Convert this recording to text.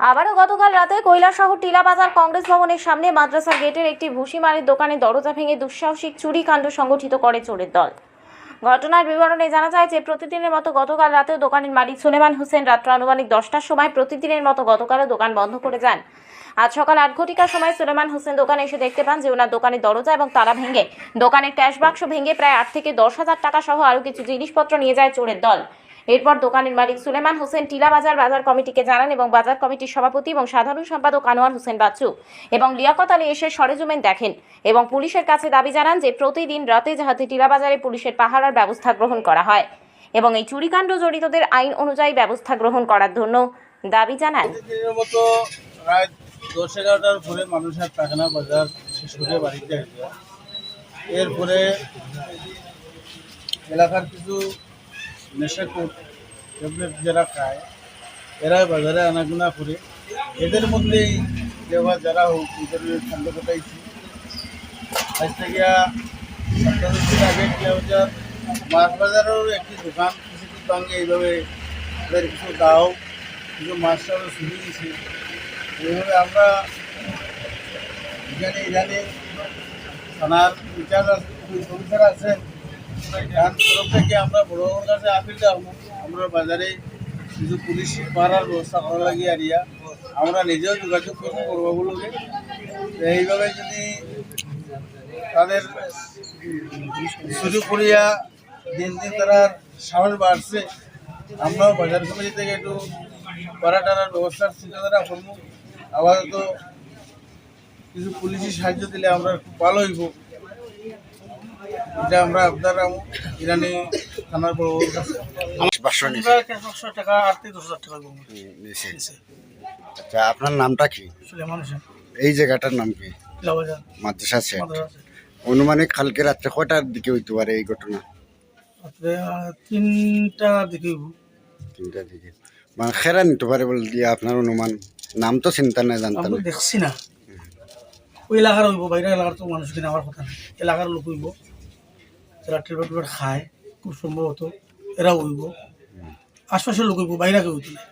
আবারও গতকাল রাতে কৈলাসহর টিলাবাজার কংগ্রেস ভবনের সামনে মাদ্রাসা গেটের একটি ভুসিমারির দোকানে দরজা ভেঙে দুঃসাহসিক চুরি কাণ্ড সংগঠিত করে চোরের দল। ঘটনার বিবরণে জানা যায় যে প্রতিদিনের মতো গতকাল রাতেও দোকানের মালিক সুলেমান হোসেন রাত্র আনুমানিক দশটার সময় প্রতিদিনের মতো গতকালও দোকান বন্ধ করে যান। আজ সকাল আট ঘটিকার সময় সুলেমান হোসেন দোকানে এসে দেখতে পান যে ওনার দোকানের দরজা এবং তালা ভেঙে দোকানের ক্যাশ বাক্স ভেঙে প্রায় আট থেকে দশ হাজার টাকা সহ আরও কিছু জিনিসপত্র নিয়ে যায় চোরের দল। এরপর দোকানের মালিক সুলেমান হোসেন টিলা বাজার বাজার কমিটিকে জানান এবং বাজার কমিটির সভাপতি এবং সাধারণ সম্পাদক আনোয়ার হোসেন বাচ্চু এবং লিয়াকত আলী এসে সরেজমিন দেখেন এবং পুলিশের কাছে দাবি জানান যে প্রতিদিন রাতে যাহাতে টিলা বাজারে পুলিশের পাহারার ব্যবস্থা গ্রহণ করা হয় এবং এই চুরিকাণ্ড জড়িতদের আইন অনুযায়ী ব্যবস্থা গ্রহণ করার জন্য দাবি জানান। দশ এগারোটার পরে মানুষের পায়খানা বাজার শেষ করে বাড়িতে আসবে এরপরে এলাকার কিছু নেশাকুর ট্যাবলেট যারা খায়, এরা বাজারে আনাগোনা করে। এদের মধ্যেই দেওয়া যারা হোক, এদের খন্ড ঘটাইছি। আজ থেকে সপ্তাহ আগে কিলোমিটার মাছ বাজারেরও একটি দোকান কিছু সঙ্গে এইভাবে ওদের কিছু দাও, কিছু মাছ টাছ শুনে দিয়েছি এইভাবে আমরা এখানে এখানে থানার বিচার অফিসার আছেন তার তরফ থেকে আমরা বড়োর কাছে আপিল যাব আমরা বাজারে কিছু পুলিশ পাড়ার ব্যবস্থা করা লাগে আরিয়া। আমরা নিজেও যোগাযোগ করব করবাগুলোকে এইভাবে যদি তাদের সুযোগ করিয়া দিন দিন তারা সাহস বাড়ছে, আমরাও বাজার কমিটি থেকে একটু পাড়া টাড়ার ব্যবস্থার চিন্তাধারা করব। আপাতত কিছু পুলিশি সাহায্য দিলে আমরা খুব ভালো হইব। এটা আমরা আপনারা ইরানি থানার বড় কাছে টাকা দশ হাজার টাকা আচ্ছা আপনার নামটা কি? সুলেমান হোসেন। এই জায়গাটার নাম কি? মাদ্রাসা অনুমানিক কালকে রাত্রে কয়টার দিকে হইতে পারে এই ঘটনা? রাত্রে তিনটা দিকে তিনটার দিকে। মানে খেরা নিতে পারে বলে দিয়ে আপনার অনুমান। নাম তো চিন্তা নাই জানতাম দেখছি না। ওই এলাকার হইব বাইরের এলাকার তো মানুষ কিনে আমার কথা এলাকার লোক হইব। টেলবার টেলবার খায় খুব সম্ভবত এরা উইব। আশপাশের লোক উইব বাইরে কেউ না।